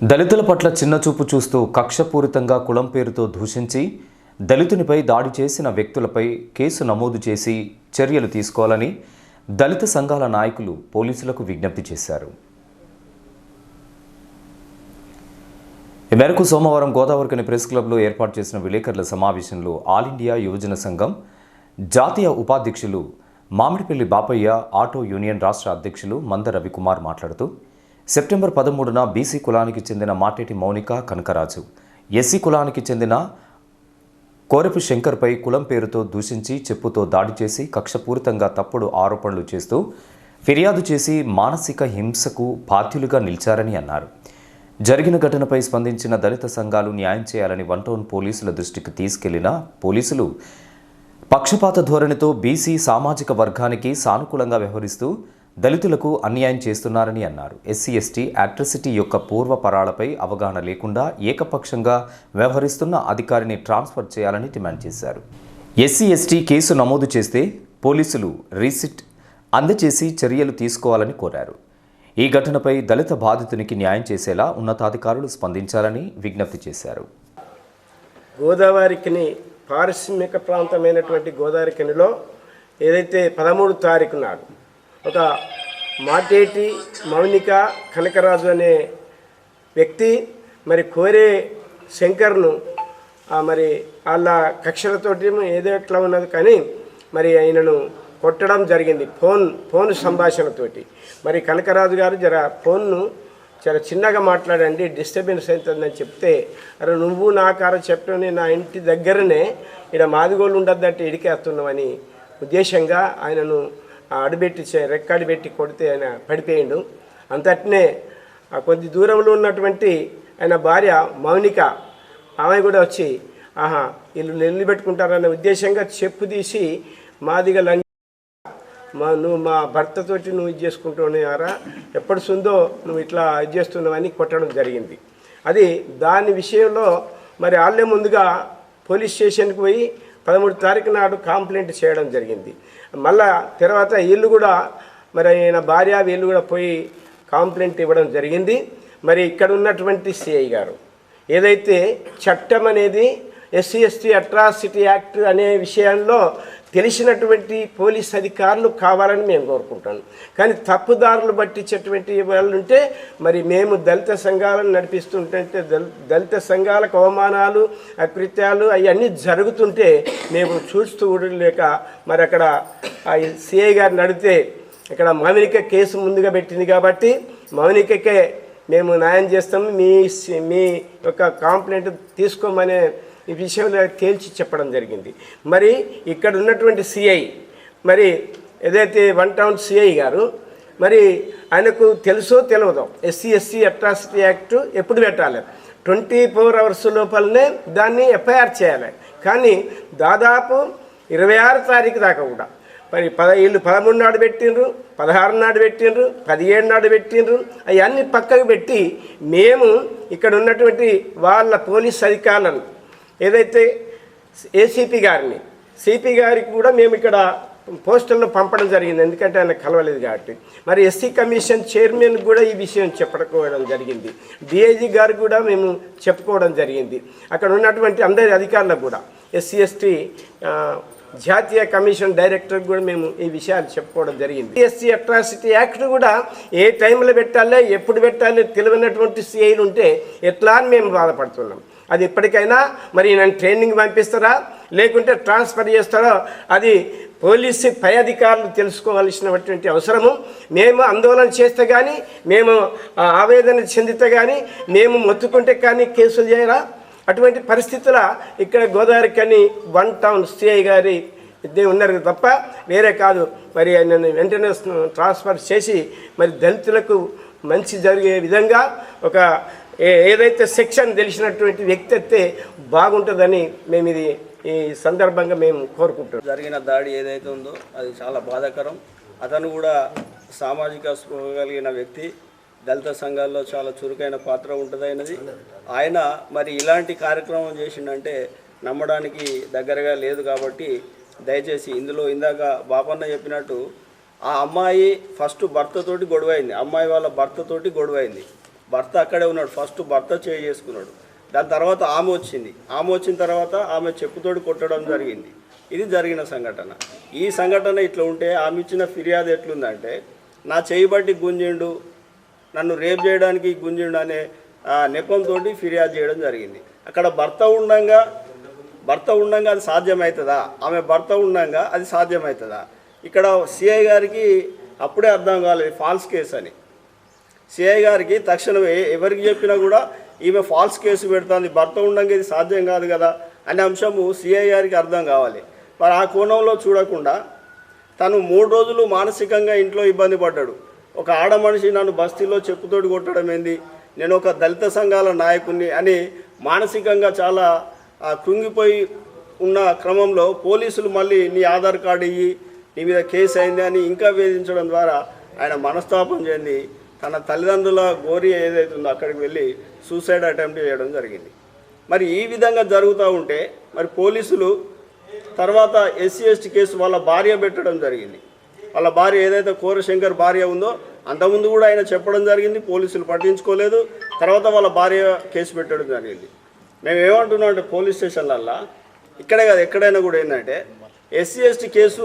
దళితుల పట్ల చిన్నచూపు చూస్తూ కక్షపూరితంగా కులం పేరుతో దూషించి దళితునిపై దాడి చేసిన వ్యక్తులపై కేసు నమోదు చేసి చర్యలు తీసుకోవాలని దళిత సంఘాల నాయకులు పోలీసులకు విజ్ఞప్తి చేశారు. ఈ మేరకు సోమవారం గోదావరికని ప్రెస్ క్లబ్లో ఏర్పాటు చేసిన విలేకరుల సమావేశంలో ఆల్ ఇండియా యువజన సంఘం జాతీయ ఉపాధ్యక్షులు మామిడిపల్లి బాపయ్య ఆటో యూనియన్ రాష్ట్ర అధ్యక్షులు మంద రవికుమార్ మాట్లాడుతూ సెప్టెంబర్ పదమూడున బీసీ కులానికి చెందిన మాటేటి మౌనిక కనకరాజు. ఎస్సీ కులానికి చెందిన కోరపు శంకర్పై కులం పేరుతో దూషించి చెప్పుతో దాడి చేసి కక్షపూరితంగా తప్పుడు ఆరోపణలు చేస్తూ ఫిర్యాదు చేసి మానసిక హింసకు బాధ్యులుగా నిలిచారని అన్నారు. జరిగిన ఘటనపై స్పందించిన దళిత సంఘాలు న్యాయం చేయాలని వన్ టౌన్ పోలీసుల దృష్టికి తీసుకెళ్ళిన పోలీసులు పక్షపాత ధోరణితో బీసీ సామాజిక వర్గానికి సానుకూలంగా వ్యవహరిస్తూ దళితులకు అన్యాయం చేస్తున్నారని అన్నారు. ఎస్సీ ఎస్టీ అట్రసిటీ యొక్క పూర్వపరాలపై అవగాహన లేకుండా ఏకపక్షంగా వ్యవహరిస్తున్న అధికారిని ట్రాన్స్ఫర్ చేయాలని డిమాండ్ చేశారు. ఎస్సీ ఎస్టీ కేసు నమోదు చేస్తే పోలీసులు రీసిట్ అందజేసి చర్యలు తీసుకోవాలని కోరారు. ఈ ఘటనపై దళిత బాధితునికి న్యాయం చేసేలా ఉన్నతాధికారులు స్పందించాలని విజ్ఞప్తి చేశారు. గోదావరికిని పారిశ్రామిక ప్రాంతమైనటువంటి గోదావరికినిలో ఏదైతే పదమూడు తారీఖు నాడు ఒక మాటేటి మౌనిక కనకరాజు అనే వ్యక్తి మరి కోరే శంకర్ను మరి వాళ్ళ కక్షలతోటి ఏదో ఎట్లా ఉన్నది కానీ మరి ఆయనను కొట్టడం జరిగింది ఫోన్ ఫోన్ సంభాషణతోటి. మరి కనకరాజు గారు జర ఫోన్ను చాలా చిన్నగా మాట్లాడండి డిస్టర్బెన్స్ అవుతుందని చెప్తే అరే నువ్వు నా కార చెప్పడం నా ఇంటి దగ్గరనే ఇక్కడ మాదిగోళ్ళు ఉండద్దంటే ఇడికేస్తున్నామని ఉద్దేశంగా ఆయనను అడుబెట్టి చే- రెక్కడి పెట్టి కొడితే ఆయన పడిపోయిండు. అంతటినే కొద్ది దూరంలో ఉన్నటువంటి ఆయన భార్య మౌనిక ఆమె కూడా వచ్చి ఆహా వీళ్ళు నిలబెట్టుకుంటారన్న ఉద్దేశంగా చెప్పు తీసి మాదిగ లంచ మా నువ్వు మా భర్తతోటి నువ్వు ఇది చేసుకుంటున్నారా? ఎప్పటి సుందో నువ్వు ఇట్లా ఇది చేస్తున్నావని కొట్టడం జరిగింది. అది దాని విషయంలో మరి వాళ్ళే ముందుగా పోలీస్ స్టేషన్కి పోయి పదమూడు తారీఖు నాడు కంప్లైంట్ చేయడం జరిగింది. మళ్ళా తర్వాత వీళ్ళు కూడా మరి ఆయన భార్య వీళ్ళు కూడా పోయి కంప్లైంట్ ఇవ్వడం జరిగింది. మరి ఇక్కడ ఉన్నటువంటి సిఐ గారు ఏదైతే చట్టం అనేది ఎస్సీ ఎస్టీ అట్రాసిటీ యాక్ట్ అనే విషయంలో తెలిసినటువంటి పోలీస్ అధికారులు కావాలని మేము కోరుకుంటాను కానీ తప్పుదారులు పట్టించేటువంటి వాళ్ళు ఉంటే మరి మేము దళిత సంఘాలను నడిపిస్తుంటే దళిత సంఘాలకు అవమానాలు అకృత్యాలు అవన్నీ జరుగుతుంటే మేము చూస్తూ లేక మరి అక్కడ సిఐ గారిని అడిగితే ఇక్కడ మౌనిక కేసు ముందుగా పెట్టింది కాబట్టి మౌనికకే మేము న్యాయం చేస్తాము మీ మీ యొక్క కాంప్లైంట్ తీసుకోమనే ఈ విషయంలో తేల్చి చెప్పడం జరిగింది. మరి ఇక్కడ ఉన్నటువంటి సిఐ మరి ఏదైతే వన్ టౌన్ సిఐ గారు మరి ఆయనకు తెలుసో తెలియదో ఎస్సీ ఎస్సీ అట్రాసిటీ యాక్ట్ ఎప్పుడు పెట్టాలి? ట్వంటీ ఫోర్ అవర్స్ లోపలనే దాన్ని ఎఫ్ఐఆర్ చేయాలి. కానీ దాదాపు ఇరవై ఆరు తారీఖు దాకా కూడా. మరి పద వీళ్ళు పదమూడు నాడు పెట్టిండ్రు పదహారు నాడు పెట్టిండ్రు పదిహేడు నాడు పెట్టిండ్రు అవన్నీ పక్కకు పెట్టి మేము ఇక్కడ ఉన్నటువంటి వాళ్ళ పోలీస్ అధికారులను ఏదైతే ఏసీపీ గారిని సిపి గారికి కూడా మేము ఇక్కడ పోస్టల్లో పంపడం జరిగింది. ఎందుకంటే ఆయన కలవలేదు కాబట్టి. మరి ఎస్సీ కమిషన్ చైర్మన్ కూడా ఈ విషయం చెప్పుకోవడం జరిగింది. డిఐజీ గారు కూడా మేము చెప్పుకోవడం జరిగింది. అక్కడ ఉన్నటువంటి అందరి అధికారులకు కూడా ఎస్సీ ఎస్టీ జాతీయ కమిషన్ డైరెక్టర్ కూడా మేము ఈ విషయాలు చెప్పుకోవడం జరిగింది. ఎస్సీ అట్రాసిటీ యాక్ట్ కూడా ఏ టైంలో పెట్టాలో ఎప్పుడు పెట్టాలో తెలియనటువంటి సిఐలు ఉంటే ఎట్లా అని మేము బాధపడుతున్నాం. అది ఇప్పటికైనా మరి నన్ను ట్రైనింగ్ పంపిస్తారా? లేకుంటే ట్రాన్స్ఫర్ చేస్తారో? అది పోలీసు పై అధికారులు తెలుసుకోవాల్సినటువంటి అవసరము. మేము ఆందోళన చేస్తే కానీ మేము ఆవేదన చెందితే కానీ మేము మొత్తుకుంటే కానీ కేసులు చేయరా? అటువంటి పరిస్థితుల ఇక్కడ గోదావరి కని వన్ టౌన్ సిఐ గారి ఇద్దరు ఉన్నారు తప్ప వేరే కాదు. మరి నన్ను వెంటనే ట్రాన్స్ఫర్ చేసి మరి దళితులకు మంచి జరిగే విధంగా ఒక ఏ- ఏదైతే సెక్షన్ తెలిసినటువంటి వ్యక్తి అయితే బాగుంటుందని మేము ఇది ఈ సందర్భంగా మేము కోరుకుంటున్నాం. జరిగిన దాడి ఏదైతే ఉందో అది చాలా బాధాకరం. అతను కూడా సామాజిక స్పృహ కలిగిన వ్యక్తి. దళిత సంఘాల్లో చాలా చురుకైన పాత్ర ఉంటుందైనది. ఆయన మరి ఇలాంటి కార్యక్రమం చేసిండంటే నమ్మడానికి దగ్గరగా లేదు కాబట్టి దయచేసి ఇందులో ఇందాక బాపన్న చెప్పినట్టు ఆ అమ్మాయి ఫస్ట్ భర్తతోటి గొడవైంది. అమ్మాయి వాళ్ళ భర్తతోటి గొడవైంది. భర్త అక్కడే ఉన్నాడు. ఫస్ట్ భర్త చేయి చేసుకున్నాడు. దాని తర్వాత ఆమె వచ్చింది. ఆమె వచ్చిన తర్వాత ఆమె చెప్పుతోటి కొట్టడం జరిగింది. ఇది జరిగిన సంఘటన. ఈ సంఘటన ఇట్లా ఉంటే ఆమె ఇచ్చిన ఫిర్యాదు ఎట్లుందంటే నా చేయి బట్టి గుంజిండు నన్ను రేప్ చేయడానికి గుంజిండు అనే నెపంతో ఫిర్యాదు చేయడం జరిగింది. అక్కడ భర్త ఉండంగా భర్త ఉండంగా అది సాధ్యమవుతుందా ఆమె భర్త ఉండంగా అది సాధ్యమవుతుందా ఇక్కడ సిఐ గారికి అప్పుడే అర్థం కాలేదు ఫాల్స్ కేసు అని. సిఐ గారికి తక్షణమే ఎవరికి చెప్పినా కూడా ఈమె ఫాల్స్ కేసు పెడుతుంది భర్త ఉండంగా ఇది సాధ్యం కాదు కదా అనే అంశము సిఐ గారికి అర్థం కావాలి. మరి ఆ కోణంలో చూడకుండా తను మూడు రోజులు మానసికంగా ఇంట్లో ఇబ్బంది పడ్డాడు. ఒక ఆడ మనిషి నన్ను బస్తీలో చెప్పుతోటి కొట్టడం ఏంది? నేను ఒక దళిత సంఘాల నాయకుడిని అని మానసికంగా చాలా కృంగిపోయి ఉన్న క్రమంలో పోలీసులు మళ్ళీ నీ ఆధార్ కార్డు ఇయ్యి నీ మీద కేసు అయింది అని ఇంకా వేధించడం ద్వారా ఆయన మనస్తాపం చెంది తన తల్లిదండ్రుల గోరి ఏదైతే ఉందో అక్కడికి వెళ్ళి సూసైడ్ అటెంప్ట్ చేయడం జరిగింది. మరి ఈ విధంగా జరుగుతూ ఉంటే మరి పోలీసులు తర్వాత ఎస్సీ ఎస్టీ కేసు వాళ్ళ భార్య పెట్టడం జరిగింది. వాళ్ళ భార్య ఏదైతే కోరశంకర్ భార్య ఉందో అంతకుముందు కూడా ఆయన చెప్పడం జరిగింది పోలీసులు పట్టించుకోలేదు. తర్వాత వాళ్ళ భార్య కేసు పెట్టడం జరిగింది. మేము ఏమంటున్నాం అంటే పోలీస్ స్టేషన్లల్లా? ఇక్కడే కాదు ఎక్కడైనా కూడా ఏంటంటే ఎస్సీ ఎస్టీ కేసు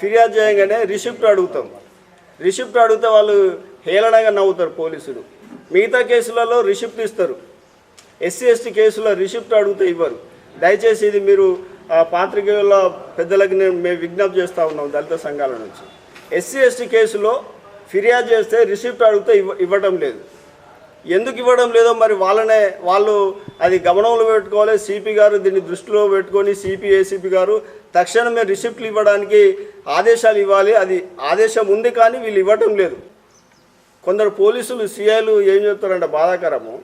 ఫిర్యాదు చేయగానే రిసిప్ట్ అడుగుతాం. రిసిప్ట్ అడిగితే వాళ్ళు హేళనగా నవ్వుతారు పోలీసులు. మిగతా కేసులలో రిసిప్ట్ ఇస్తారు. ఎస్సీ ఎస్టీ కేసులో రిసిప్ట్ అడిగితే ఇవ్వరు. దయచేసి ఇది మీరు పాత్రికేయుల పెద్దలకు నేను మేము విజ్ఞప్తి చేస్తూ ఉన్నాం దళిత సంఘాల నుంచి. ఎస్సీ ఎస్టీ కేసులో ఫిర్యాదు చేస్తే రిసిప్ట్ అడిగితే ఇవ్వటం ఇవ్వడం లేదు. ఎందుకు ఇవ్వడం లేదో మరి వాళ్ళనే వాళ్ళు అది గమనంలో పెట్టుకోవాలి. సిపి గారు దీన్ని దృష్టిలో పెట్టుకొని సిపి ఏసీపీ గారు తక్షణమే రిసిప్ట్లు ఇవ్వడానికి ఆదేశాలు ఇవ్వాలి. అది ఆదేశం ఉంది కానీ వీళ్ళు ఇవ్వటం లేదు. కొందరు పోలీసులు సిఐలు ఏం చెప్తారంటే బాధాకరము.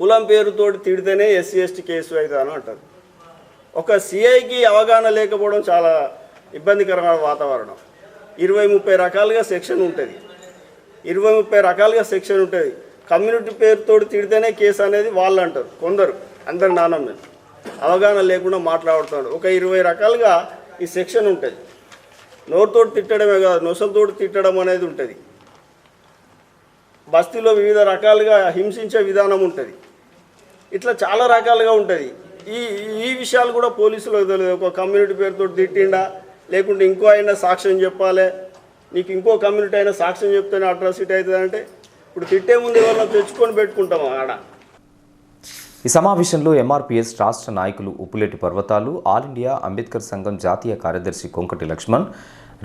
కులం పేరుతోటి తిడితేనే ఎస్సీ ఎస్టీ కేసు అవుతాను అంటారు. ఒక సిఐకి అవగాహన లేకపోవడం చాలా ఇబ్బందికరమైన వాతావరణం. ఇరవై ముప్పై రకాలుగా సెక్షన్ ఉంటుంది. ఇరవై ముప్పై రకాలుగా సెక్షన్ ఉంటుంది. కమ్యూనిటీ పేరుతో తిడితేనే కేసు అనేది వాళ్ళు అంటారు కొందరు అందరు నానమ్మ అవగాహన లేకుండా మాట్లాడుతున్నాడు ఒక ఇరవై రకాలుగా ఈ సెక్షన్ ఉంటుంది. నోరుతోటి తిట్టడమే కాదు నొసలతోటి తిట్టడం అనేది ఉంటుంది. బస్తీలో వివిధ రకాలుగా హింసించే విధానం ఉంటుంది. ఇట్లా చాలా రకాలుగా ఉంటుంది. ఈ ఈ విషయాలు కూడా పోలీసులకు తెలియదు. ఒక కమ్యూనిటీ పేరుతో తిట్టిండా లేకుంటే ఇంకో అయినా సాక్ష్యం చెప్పాలి. నీకు ఇంకో కమ్యూనిటీ అయినా సాక్ష్యం చెప్తేనే అట్రాసిటీ అవుతుంది అంటే ఇప్పుడు తిట్టే ముందు ఎవరినో తెచ్చుకొని పెట్టుకుంటాం ఆడ? ఈ సమావేశంలో ఎంఆర్పిఎస్ రాష్ట్ర నాయకులు ఉప్పులేటి పర్వతాలు ఆల్ ఇండియా అంబేద్కర్ సంఘం జాతీయ కార్యదర్శి కొంకటి లక్ష్మణ్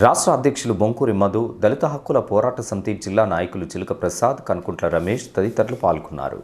రాష్ట్ర అధ్యక్షులు బొంకూరి మధు దళిత హక్కుల పోరాట సమితి జిల్లా నాయకులు చిలుక ప్రసాద్ కనుకుంట్ల రమేష్ తదితరులు పాల్గొన్నారు.